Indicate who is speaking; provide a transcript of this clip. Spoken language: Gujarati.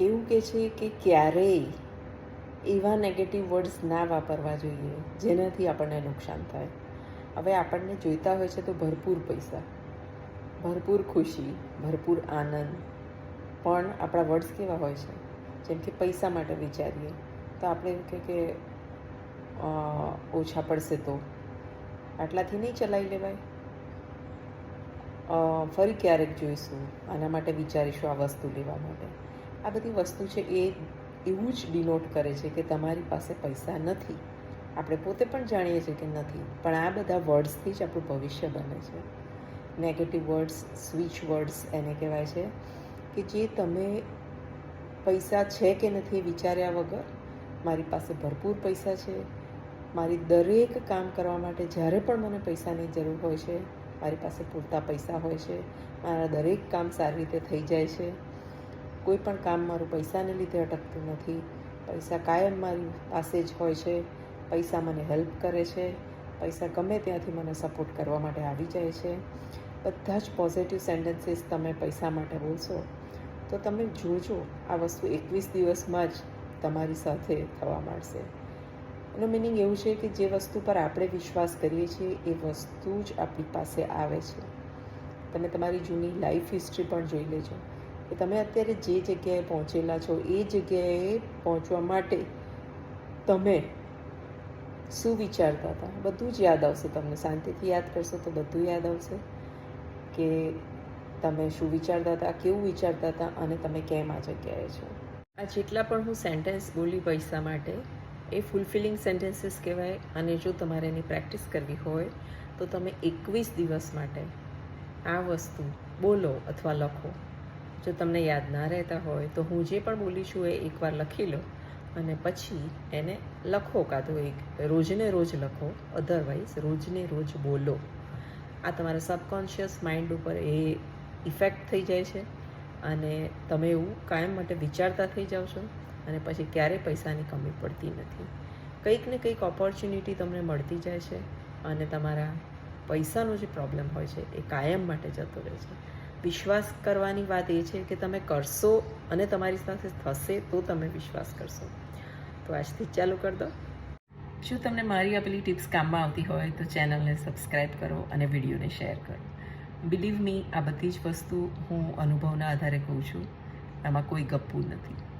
Speaker 1: એવું કે છે કે ક્યારેય એવા નેગેટિવ વર્ડ્સ ના વાપરવા જોઈએ, જેનાથી આપણને નુકસાન થાય. હવે આપણને જોઈતા હોય છે તો ભરપૂર પૈસા, ભરપૂર ખુશી, ભરપૂર આનંદ, પણ આપણા વર્ડ્સ કેવા હોય છે? જેમ કે પૈસા માટે વિચારીએ, તો આપણે એમ કે કે ઓછા પડશે તો. આટલાથી નહીં ચલાવી લેવાય? ફરી ક્યારેક જોઈશું, આના માટે વિચારીશું આ વસ્તુ લેવા માટે. આ બધી વસ્તુ છે એ એવું જ ડિનોટ કરે છે કે તમારી પાસે પૈસા નથી. આપણે પોતે પણ જાણીએ છીએ કે નથી. પણ આ બધા વર્ડ્સથી જ આપણું ભવિષ્ય બને છે. નેગેટિવ વર્ડ્સ સ્વિચ વર્ડ્સ એને કહેવાય છે કે જે તમે પૈસા છે કે નથી વિચાર્યા વગર મારી પાસે ભરપૂર પૈસા છે. મારી દરેક કામ કરવા માટે જ્યારે પણ મને પૈસાની જરૂર હોય છે, મારી પાસે પૂરતા પૈસા હોય છે, મારા દરેક કામ સારી રીતે થઈ જાય છે કોઈ પણ કામ મારું પૈસાને લીધે અટકતું નથી. પૈસા કાયમ મારી પાસે જ હોય છે. પૈસા મને હેલ્પ કરે છે. પૈસા ગમે ત્યાંથી મને સપોર્ટ કરવા માટે આવી જાય છે. બધા જ પોઝિટિવ સેન્ટેન્સીસ તમે પૈસા માટે બોલશો, તો તમે જોજો આ વસ્તુ એકવીસ દિવસમાં જ તમારી સાથે થવા માંડશે. એનો મિનિંગ એવું છે કે જે વસ્તુ પર આપણે વિશ્વાસ કરીએ છીએ, એ વસ્તુ જ આપણી પાસે આવે છે. તમે તમારી જૂની લાઈફ હિસ્ટ્રી પણ જોઈ લેજો. કે તમે અત્યારે જે જગ્યાએ પહોંચેલા છો, એ જગ્યાએ પહોંચવા માટે તમે શું વિચારતા હતા? બધું જ યાદ આવશે તમને. શાંતિથી યાદ કરશો તો બધું યાદ આવશે કે તમે શું વિચારતા હતા, કેવું વિચારતા હતા અને તમે કેમ આ જગ્યાએ છો? આ જેટલા પણ હું સેન્ટેન્સ બોલી પૈસા માટે, એ ફૂલફિલિંગ સેન્ટેન્સીસ કહેવાય. અને જો તમારે એની પ્રેક્ટિસ કરવી હોય, તો તમે એકવીસ દિવસ માટે આ વસ્તુ બોલો અથવા લખો. જો તમને યાદ ના રહેતા હોય તો હું જે પણ બોલી છું એ એકવાર લખી લો અને પછી એને લખો કાં તો એક રોજને રોજ લખો અધરવાઇઝ રોજને રોજ બોલો. આ તમારા સબકોન્શિયસ માઇન્ડ ઉપર એ ઇફેક્ટ થઈ જાય છે અને તમે એવું કાયમ માટે વિચારતા થઈ જાઓ છો અને પછી ક્યારેય પૈસાની કમી પડતી નથી. કંઈક ને કંઈક ઓપોર્ચ્યુનિટી તમને મળતી જાય છે અને તમારા પૈસાનો જે પ્રોબ્લેમ હોય છે એ કાયમ માટે જતો રહે છે. વિશ્વાસ કરવાની વાત એ છે કે તમે કરશો અને તમારી સાથે થશે તો તમે વિશ્વાસ કરશો. તો આજથી ચાલુ કરી દો. શું તમને મારી આપેલી ટિપ્સ કામમાં આવતી હોય તો ચેનલને સબસ્ક્રાઈબ કરો અને વિડીયોને શેર કરો. બિલીવ મી આ બધી જ વસ્તુ હું અનુભવના આધારે કહું છું. આમાં કોઈ ગપ્પું નથી.